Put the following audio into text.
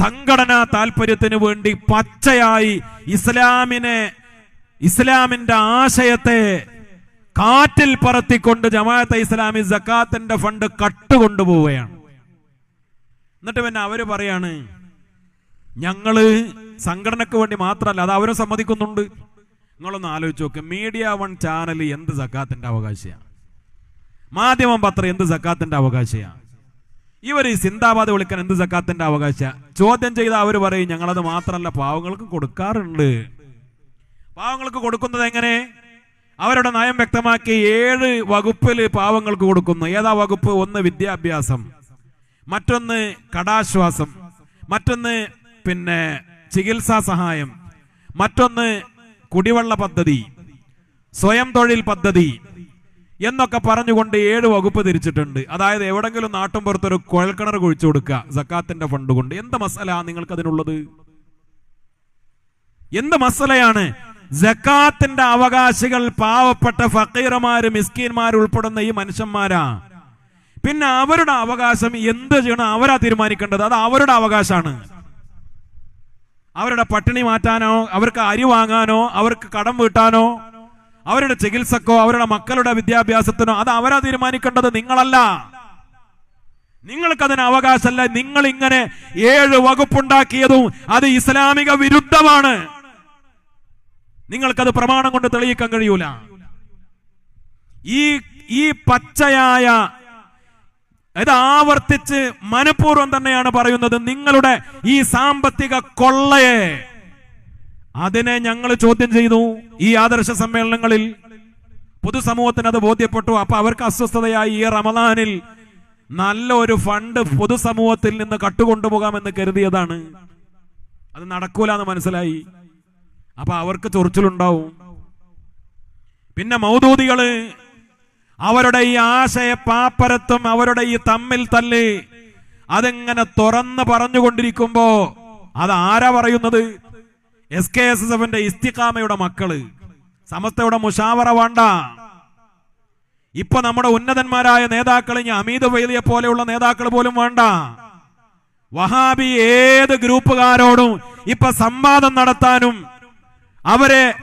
സംഘടനാ താല്പര്യത്തിന് വേണ്ടി പച്ചയായി ഇസ്ലാമിനെ ഇസ്ലാമിന്റെ ആശയത്തെ കാറ്റിൽ പറത്തിക്കൊണ്ട് ജമാഅത്തെ ഇസ്ലാമി സക്കാത്തിന്റെ ഫണ്ട് കട്ടുകൊണ്ടുപോവുകയാണ്. എന്നിട്ട് പിന്നെ അവർ പറയാണ് ഞങ്ങൾ സംഘടനക്ക് വേണ്ടി മാത്രമല്ല അത് അവരും സമ്മതിക്കുന്നുണ്ട്. നിങ്ങളൊന്ന് ആലോചിച്ച് നോക്ക് മീഡിയ വൺ ചാനൽ എന്ത് സക്കാത്തിന്റെ അവകാശമാണ് മാധ്യമം പത്രം എന്ത് സക്കാത്തിന്റെ അവകാശമാണ് ഇവർ ഈ സിന്താബാദ് വിളിക്കാൻ എന്ത് സക്കാത്തിന്റെ അവകാശ? ചോദ്യം ചെയ്ത അവർ പറയും ഞങ്ങളത് മാത്രമല്ല പാവങ്ങൾക്ക് കൊടുക്കാറുണ്ട്. പാവങ്ങൾക്ക് കൊടുക്കുന്നത് എങ്ങനെ? അവരുടെ നയം വ്യക്തമാക്കി ഏഴ് വകുപ്പിൽ പാവങ്ങൾക്ക് കൊടുക്കുന്നു. ഏതാ വകുപ്പ്? ഒന്ന് വിദ്യാഭ്യാസം മറ്റൊന്ന് കടാശ്വാസം മറ്റൊന്ന് പിന്നെ ചികിത്സാ സഹായം മറ്റൊന്ന് കുടിവെള്ള പദ്ധതി സ്വയം തൊഴിൽ പദ്ധതി എന്നൊക്കെ പറഞ്ഞുകൊണ്ട് ഏഴ് വകുപ്പ് തിരിച്ചിട്ടുണ്ട്. അതായത് എവിടെങ്കിലും നാട്ടും പുറത്തൊരു കുഴൽക്കിണർ കുഴിച്ചു കൊടുക്കുക സക്കാത്തിന്റെ ഫണ്ട് കൊണ്ട്. എന്ത് മസല നിങ്ങൾക്ക് അതിനുള്ളത് എന്ത് മസലയാണ്? ജക്കാത്തിന്റെ അവകാശികൾ പാവപ്പെട്ട ഫക്കീറമാര് മിസ്കീന്മാർ ഉൾപ്പെടുന്ന ഈ മനുഷ്യന്മാരാ. പിന്നെ അവരുടെ അവകാശം എന്ത് ചെയ്യണം? അവരാ തീരുമാനിക്കേണ്ടത്. അത് അവരുടെ അവകാശമാണ്. അവരുടെ പട്ടിണി മാറ്റാനോ അവർക്ക് അരി വാങ്ങാനോ അവർക്ക് കടം വീട്ടാനോ അവരുടെ ചികിത്സക്കോ അവരുടെ മക്കളുടെ വിദ്യാഭ്യാസത്തിനോ അത് അവരാ തീരുമാനിക്കേണ്ടത് നിങ്ങളല്ല. നിങ്ങൾക്കതിന് അവകാശമല്ല നിങ്ങൾ ഇങ്ങനെ ഏഴ് വകുപ്പുണ്ടാക്കിയതും അത് ഇസ്ലാമിക വിരുദ്ധമാണ്. നിങ്ങൾക്കത് പ്രമാണം കൊണ്ട് തെളിയിക്കാൻ കഴിയൂല. ഈ ഈ പച്ചയായ ഇത് ആവർത്തിച്ച് മനഃപൂർവം തന്നെയാണ് പറയുന്നത് നിങ്ങളുടെ ഈ സാമ്പത്തിക കൊള്ളയെ. അതിനെ ഞങ്ങൾ ചോദ്യം ചെയ്തു ഈ ആദർശ സമ്മേളനങ്ങളിൽ. പൊതുസമൂഹത്തിന് അത് ബോധ്യപ്പെട്ടു. അപ്പൊ അവർക്ക് അസ്വസ്ഥതയായി ഈ റമദാനിൽ നല്ല ഒരു ഫണ്ട് പൊതുസമൂഹത്തിൽ നിന്ന് കട്ടുകൊണ്ടുപോകാമെന്ന് കരുതിയതാണ്. അത് നടക്കൂല എന്ന് മനസ്സിലായി. അപ്പൊ അവർക്ക് ചൊറിച്ചിലുണ്ടാവും. പിന്നെ മൗദൂദികൾ അവരുടെ ഈ ആശയ പാപ്പരത്വം അവരുടെ ഈ തമ്മിൽ തല്ല് അതെങ്ങനെ തുറന്ന് പറഞ്ഞുകൊണ്ടിരിക്കുമ്പോ അത് ആരാ പറയുന്നത്? എസ് കെ എസ് എസ് എഫിന്റെ ഇസ്തിഖാമയുടെ മക്കൾ. സമസ്തയുടെ മുഷാവറ വേണ്ട. ഇപ്പൊ നമ്മുടെ ഉന്നതന്മാരായ നേതാക്കൾ ഇനി അമീദ് വൈദിയെ പോലെയുള്ള നേതാക്കൾ പോലും വേണ്ട. വഹാബി ഏത് ഗ്രൂപ്പുകാരോടും ഇപ്പൊ സംവാദം നടത്താനും അവരെ